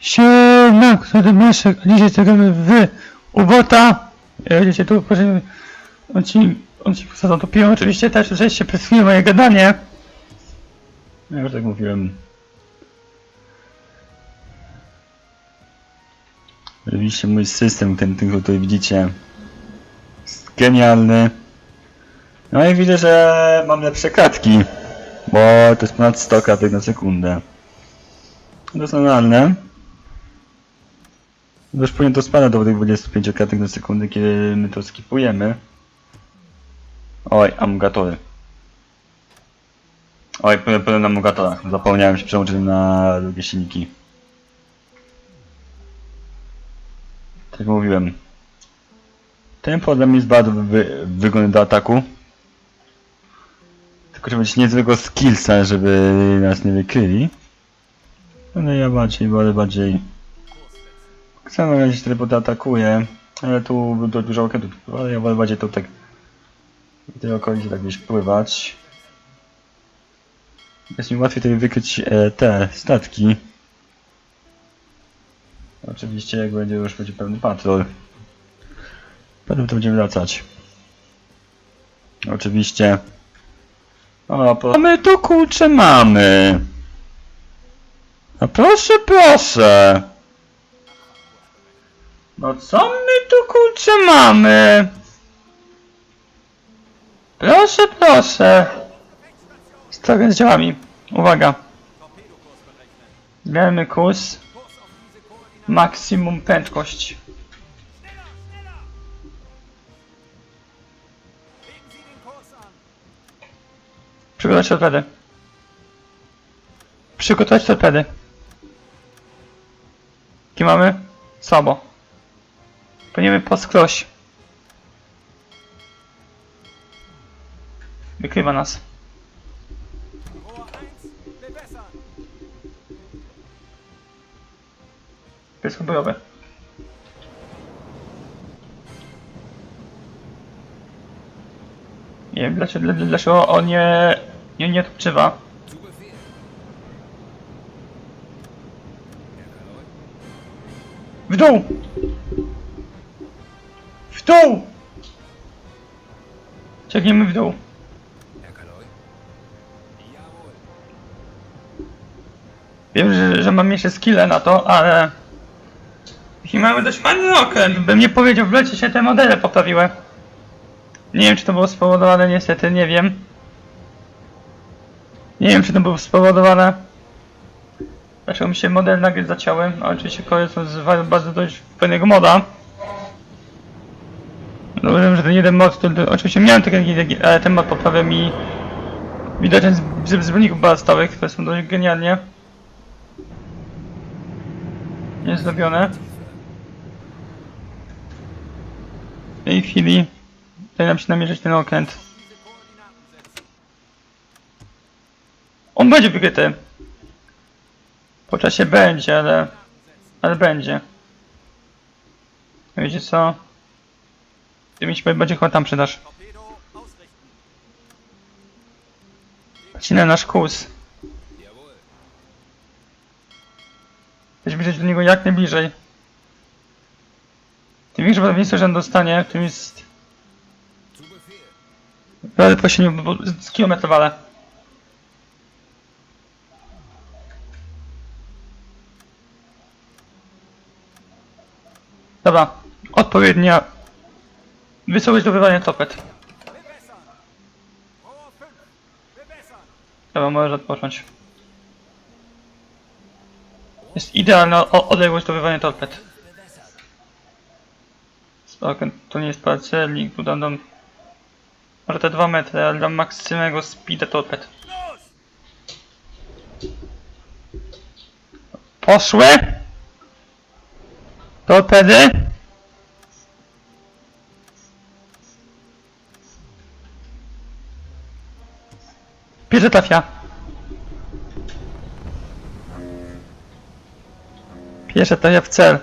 Siema, który Meszek, dzisiaj czekamy w ubota. Jedziecie tu, proszę, on ci, on ci posadzą tu piją, oczywiście też słyszeliście przez chwilę moje gadanie. Ja już tak mówiłem. Oczywiście mój system, ten, ten tutaj widzicie, jest genialny. No i widzę, że mam lepsze klatki, bo to jest ponad 100 klatek na sekundę. Normalne. Już powinien to spada do tych 25 klatek na sekundę, kiedy my to skipujemy. Oj, amugatory. Oj, na amugatorach. Zapomniałem się przełączyć na drugie silniki. Tak jak mówiłem. Tempo dla mnie jest bardzo wy wygodny do ataku. Tylko trzeba mieć niezłego skillsa, żeby nas nie wykryli. Ale ja bardziej, wolę bardziej... Chcę na razie trybu atakuje, ale tu do dużo okrętów, ale ja wolę bardziej to tak... W tej okolicy tak gdzieś pływać. Jest mi łatwiej tutaj wykryć e, te statki. Oczywiście jak będzie już będzie pełny patrol. Potem to będziemy wracać. Oczywiście. O, po... A my tu kurczę mamy. No proszę, proszę. No co my tu kurczę mamy? Proszę, proszę. Stawiam z działami. Uwaga. Zmieniamy kurs. Maksimum prędkość. Przygotować torpedy. Przygotować torpedy. Jakie mamy? Słabo. Płyniemy po skroś. Wykrywa nas. Piesko bojowe. Nie wiem dlaczego, dla- dlaczego on nie, nie, nie odpływa. W dół! Dół! Ciągniemy w dół. Wiem, że, że mam jeszcze skille na to, ale... Jeśli mamy dość fajny okręt, bym nie powiedział, w lecie się te modele poprawiły. Nie wiem, czy to było spowodowane, niestety, nie wiem. Nie wiem, czy to było spowodowane. Dlaczego mi się model nagle zaciąłem, ale oczywiście korzystam z bardzo dość fajnego moda. No ten jeden mod, to, oczywiście miałem taki, taki- ale ten mod poprawia mi widoczność z, z, wyników balastowych, które są dość genialnie. Jest zrobione. W tej chwili tutaj nam się namierzyć ten okręt. On będzie wykryty. Po czasie będzie, ale... Ale będzie. Wiecie co? Ty mi się będzie chyba tam przydasz. Patrzcie nasz kurs. Chcesz bliżej do niego jak najbliżej. Tym większe prawdopodobieństwo, że on dostanie, tym jest... Ale po się nie... bo z kilometrów ale. Dobra, odpowiednia wysokość dobywania topet. Dobra, możesz odpocząć. Jest idealna odległość dobywania torped. Spoko, to nie jest parcelik, tu dam, dam może te 2 metry, ale dam maksymego speeda torped. Poszły! Torpedy! Lepiej, trafia. Pierwsze trafia w cel.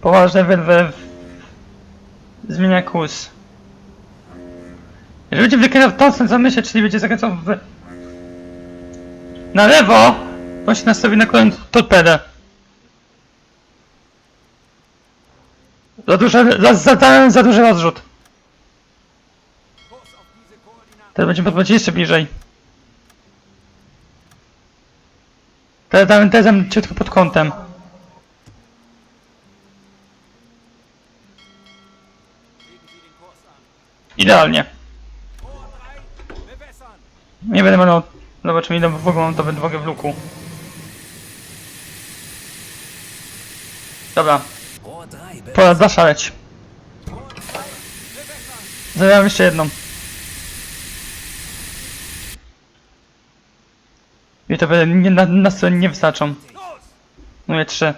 Poważny wyrwę zmienia kurs. Jeżeli będzie wykręcał w tą zamyślę, czyli będzie zakręcał w... Na lewo, to się nastawi na kolejną torpedę. Za duże, za, za, za, za duży rozrzut. Teraz będziemy podchodzić jeszcze bliżej. Teraz dałem tezem ciutko pod kątem. Idealnie. Nie będę malał. Zobaczymy ile w ogóle mam to wędrogę w luku. Dobra, Rohr 3, be pora zaszaleć. Zadałem jeszcze jedną. To będę nie, na, na stronie nie wystarczą. Mówię trzy.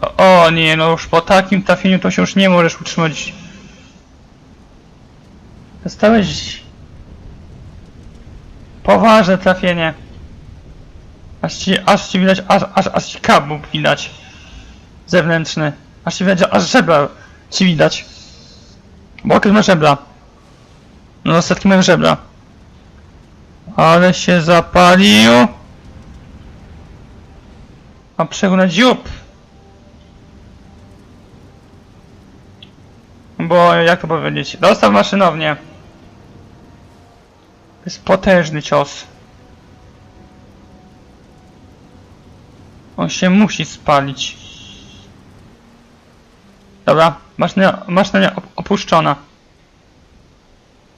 O, o nie, no już po takim trafieniu to się już nie możesz utrzymać. Dostałeś poważne trafienie. Aż ci, aż ci widać, aż, aż, aż ci kabuk widać. Zewnętrzny. Aż ci widać, aż żebra ci widać. Bo okres ma żebra. No ostatki mają żebra. Ale się zapalił. A przegód na dziób. Bo jak to powiedzieć? Dostał maszynownię. To jest potężny cios. On się musi spalić. Dobra, maszyna, maszyna op opuszczona.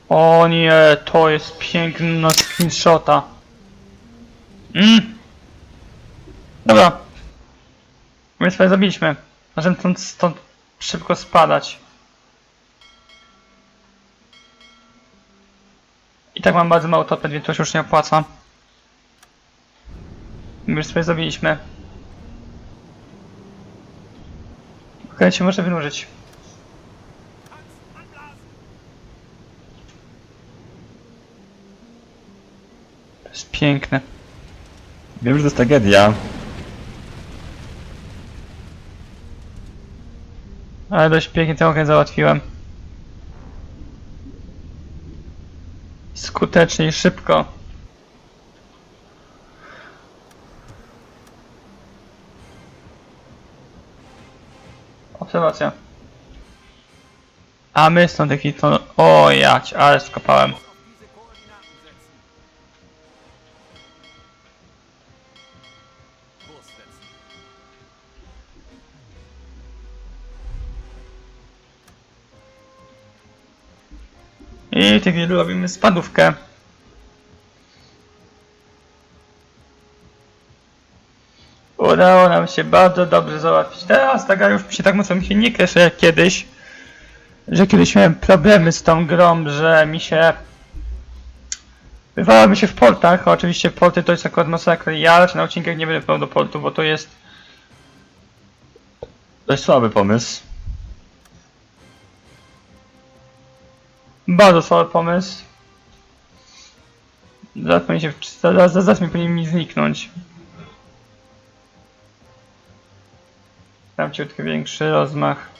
O nie, to jest piękna screenshota. Mm. Dobra. My swoje zabiliśmy. Możemy stąd, stąd szybko spadać. I tak mam bardzo mało topet, więc to się już nie opłaca. My już sobie zabiliśmy. Się może wynurzyć. To jest piękne. Wiem, że to jest tragedia. Ale dość pięknie ten ogień załatwiłem. Skutecznie i szybko. Obserwacja. A my stąd taki to... O jać, ale skopałem. I chwili robimy spadówkę. Udało nam się bardzo dobrze załatwić. Teraz ta gra już się tak mocno mi się nie kresze jak kiedyś. Że kiedyś miałem problemy z tą grą, że mi się... Bywało mi się w portach, oczywiście porty to jest akurat masakra. Ja raczej na odcinkach nie będę do portu, bo to jest... Dość słaby pomysł. Bardzo słaby pomysł. Zaraz się... Zaraz, zaraz mi powinien mi zniknąć. Tam ciutko większy rozmach.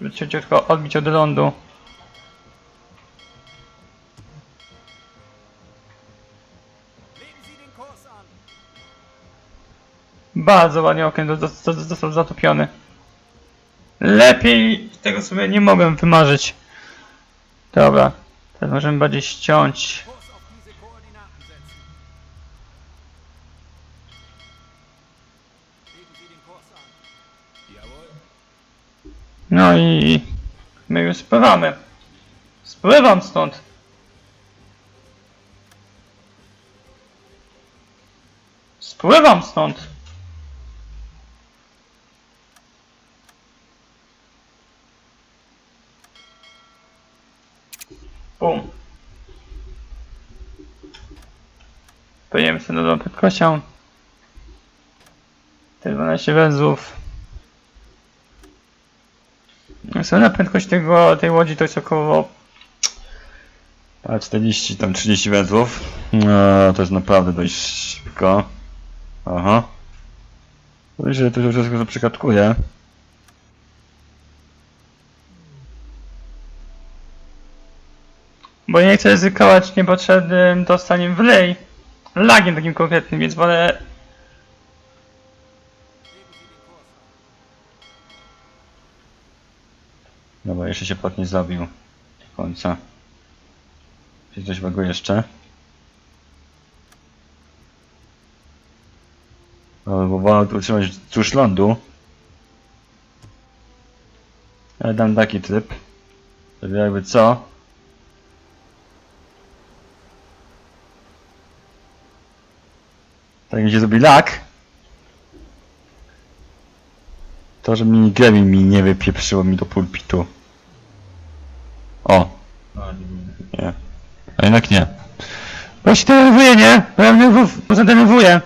Żeby ciutko odbić od lądu. Bardzo ładnie do- został zatopiony. Lepiej tego sobie nie mogłem wymarzyć. Dobra. Teraz możemy bardziej ściąć. No i my już spływamy. Spływam stąd. Spływam stąd. Bum. Płyniemy sobie do prędkością. Te 12 węzłów. Solna prędkość tego, tej łodzi to jest około 40, tam 30 węzłów. No, to jest naprawdę dość szybko. Aha. Myślę, że to już wszystko zaprzykatkuję. Bo nie chcę ryzykować niepotrzebnym dostaniem w lej. Lagiem takim konkretnym, więc wolę Dobra, jeszcze się pot nie zabił. Do końca. Czy coś wego jeszcze? No, bo wolę utrzymać wzdłuż lądu. Ale dam taki tryb. Żeby jakby co? Tak mi się zrobi lak. To, że mi Gravy mi nie wypieprzyło mi do pulpitu. O. Nie. A jednak nie. Bo się denerwuję, nie? Bo ja mnie bo zadenerwuję.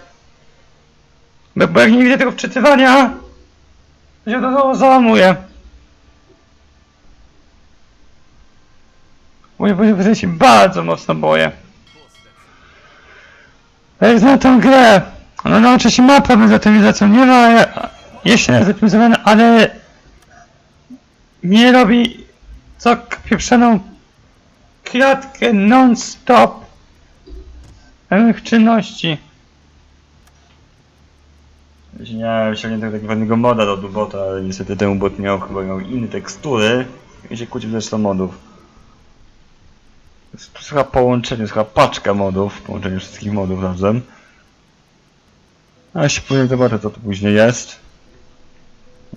Bo, bo jak nie widzę tego wczytywania, to się to załamuje. Boję, boję, boję się bardzo mocno boję. Jak znam tą grę, no, no oczywiście ma problem z optymizacją, nie ma, jeszcze nie jest zoptymizowane, ale nie robi co pieprzoną klatkę non-stop pewnych czynności. Jeśli nie miałem ściągniętego takiego moda do bota, ale niestety ten bot miał chyba miał inne tekstury i się kłócił zresztą modów. To jest chyba połączenie, to jest chyba paczka modów, połączenie wszystkich modów razem. A jeśli później zobaczę co tu później jest.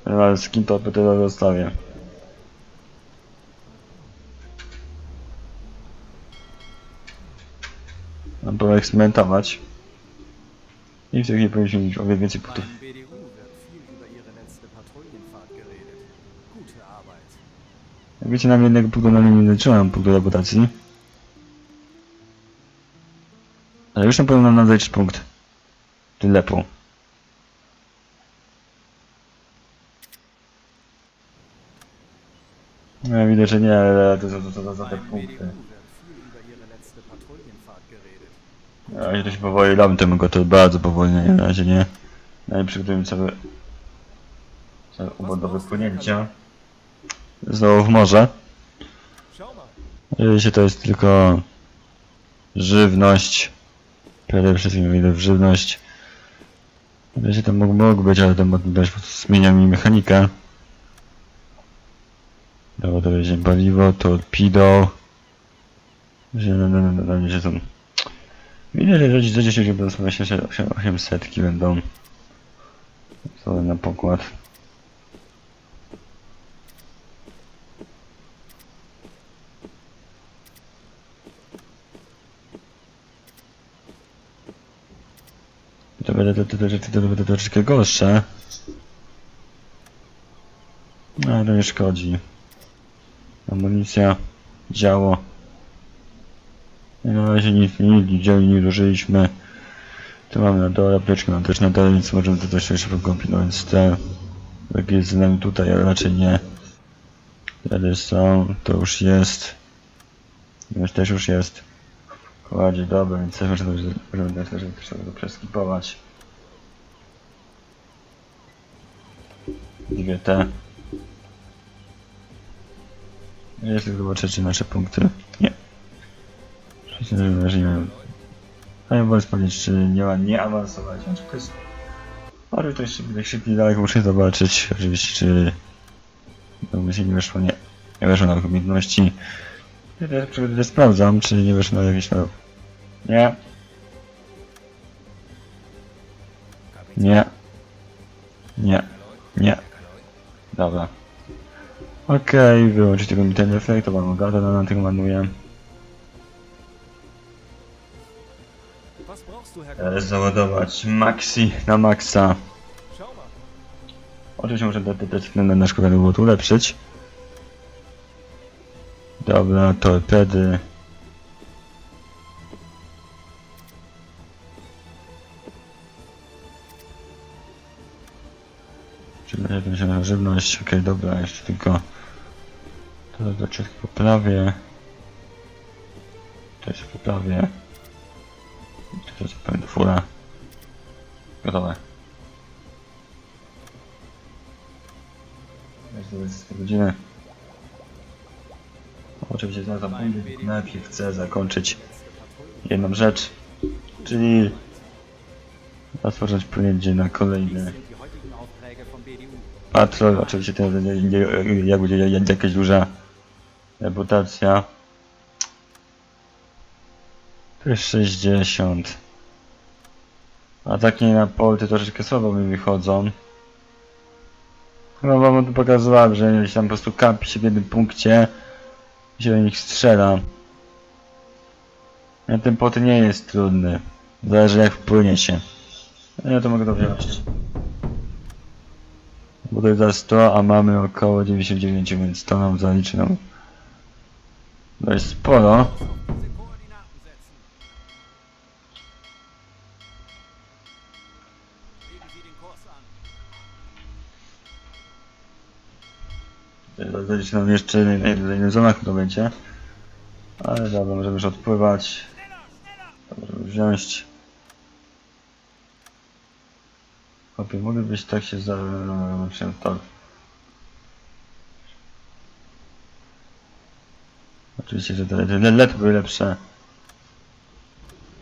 Ale z kim to tyle zostawię. Mam poeksperymentować. I w tej chwili powinniśmy mieć o wiele więcej punktów. Jak wiecie, nam jednego punktu na nie liczyłem, punktu reputacji. Ale już na pewno nam nadać punkt. Tylepu. No widać, że nie, ale to, to, za te punkty. razie to się powoli dam temu go to bardzo powoli, na razie nie. Na razie przygotujemy cały ubór do wypłynięcia. Znowu w morze. Oczywiście to jest tylko żywność. Przede wszystkim idę w żywność. Oczywiście tam mógł, mógł być, ale ten mod zmienia mi mechanikę. Dobra, to będzie paliwo, no, no, no, no, że są. Widać, że za 10 będą sobie 800 będą. Co na pokład. To będę to, to, to, to, to troszeczkę gorsze. No, ale to nie szkodzi. Amunicja, działo. Na razie nic nie widzieli, nie zużyliśmy. Tu mamy na dole, apteczkę mam też na dole, więc możemy to też jeszcze wykombinować. Te, jak jest z nami tutaj, ale raczej nie. Wtedy są, to już jest. Już też już jest. Kładzie, dobra, więc możemy, też, też to przeskipować. Dwie te. Jeśli zobaczę, czy nasze punkty. Nie. Myślę, że że nie wiem. A ja wolę sprawdzić, czy nie ma nie awansować. To jest... Może to jeszcze tak szybciej daleko muszę zobaczyć. Oczywiście, czy... No, mi się nie weszło, nie. Nie weszło na umiejętności. Ja teraz przychodzę, sprawdzam, czy nie weszło na jakieś... Nie. Nie. Nie. Nie. Dobra. Okej, wyłączyć tego mi ten efekt, to mam gadę na tym Teraz Kommandant? załadować maxi na maxa. Oczywiście te względy na szkołę było tu ulepszyć. Dobra, torpedy. Na żywność? Okej, dobra, jeszcze tylko to do czegoś poprawię. To się poprawię. To jest pewnie fura. Gotowe. Jest 20 godziny. Oczywiście tylko najpierw chcę zakończyć jedną rzecz, czyli rozpocząć płynięcie na kolejny patrol. Oczywiście nie, jak będzie jakaś duża reputacja. To jest 60. Ataki na porty troszeczkę słabo mi wychodzą. No wam tu pokazywałem, że jeśli tam po prostu kampi się w jednym punkcie i się do nich strzela. A ten pot nie jest trudny. Zależy jak wpłynie się. Ja to mogę dobrze zobaczyć. Bo to jest za 100, a mamy około 99, więc to nam zaliczy nam dość sporo. An. Zaliczy nam jeszcze na innych zonach to będzie. Ale dobra, możemy już odpływać. Możemy wziąć. Chłopie, moglibyś tak się za... się to. Oczywiście, że te, te LED były lepsze.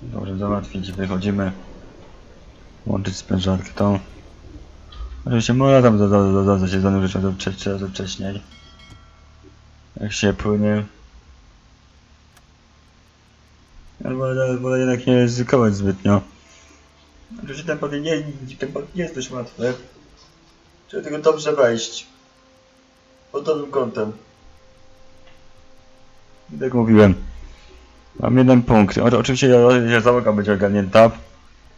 Dobrze, załatwić, wychodzimy. Łączyć sprężarkę tą. Oczywiście można tam za- za- za- za- się zanurzyć czy razy wcześniej. Jak się płynie. Wolę, wolę jednak nie ryzykować zbytnio. Oczywiście ten pod nie, ten pod nie jest dość łatwy. Trzeba tylko dobrze wejść. Pod dobrym kątem. I Tak mówiłem. Mam jeden punkt. O, oczywiście załoga będzie ogarnięta.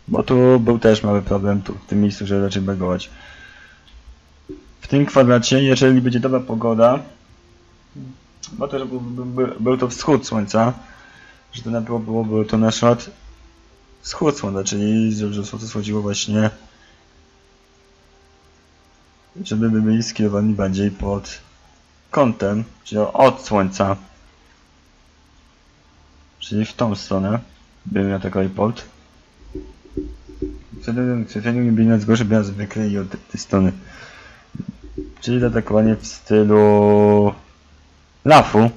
Bo tu był też mały problem tu w tym miejscu, żeby zacząć bagować. W tym kwadracie, jeżeli będzie dobra pogoda, bo to, że był, był, był, to wschód słońca, że to na było, było, było to na szat wschód słońca, czyli że, słońce schodziło właśnie, żeby by byli skierowani bardziej pod kątem, czyli od słońca, czyli w tą stronę, bym atakowali port. Wtedy nie gorzej, by nas wykryli od tej strony. Czyli zaatakowanie w stylu lafu.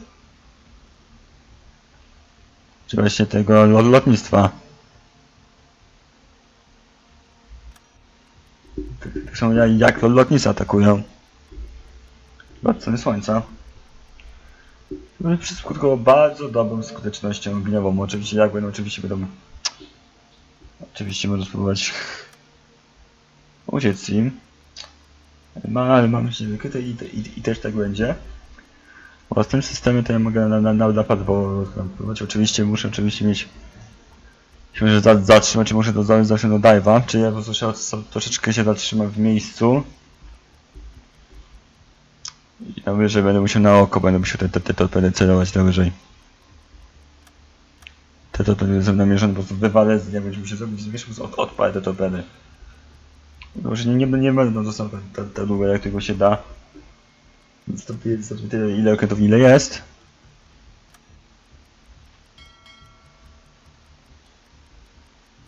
Czy właśnie tego lo- lotnictwa. Tak tak samo jak, lotnicy atakują. Strony słońca. No i Skutkowało bardzo dobrą skutecznością ogniową. Oczywiście jak będą, oczywiście będą Oczywiście można spróbować uciec im. Ma, ale mam się wykryte i, i, i też tak będzie. Bo w tym systemie to ja mogę na, na, na napad bo próbować. Oczywiście muszę oczywiście mieć może za, zatrzymać, muszę to zawsze do dive'a, czy ja po prostu się, troszeczkę się zatrzymam w miejscu. I na wyżej będę musiał na oko, będę musiał te, te, te torpedy celować na wyżej. Te torpedy są namierzone, po prostu wywalę nie będziemy się zrobić, wiesz, od, odpalę te torpedy. Może nie, nie, nie będą został tak, tak długo, jak tylko się da. To to tyle, ile okrętów, ile jest.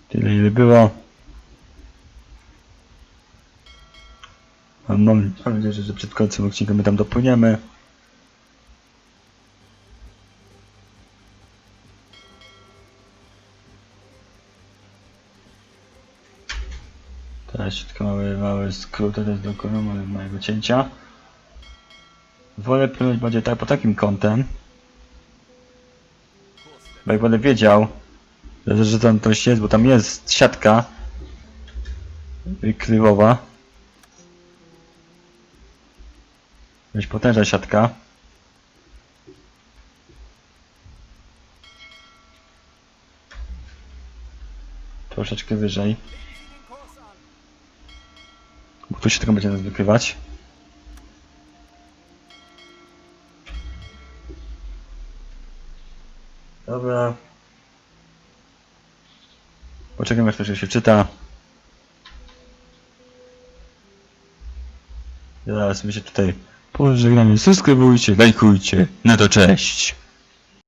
Tyle, ile było. Mam, mam, nadzieję, że przed końcem odcinka my tam dopłyniemy. Teraz tylko mały, mały skrót teraz dokonam ale mojego cięcia. Wolę płynąć bardziej tak po takim kątem. Bo jak będę wiedział, że, że tam coś jest, bo tam jest siatka wykrywowa. Dość potężna siatka. Troszeczkę wyżej. Bo tu się tylko będzie nas wykrywać. Dobra. Poczekamy aż to się czyta. Zaraz my się tutaj pożegnamy. Subskrybujcie, lajkujcie. No to cześć.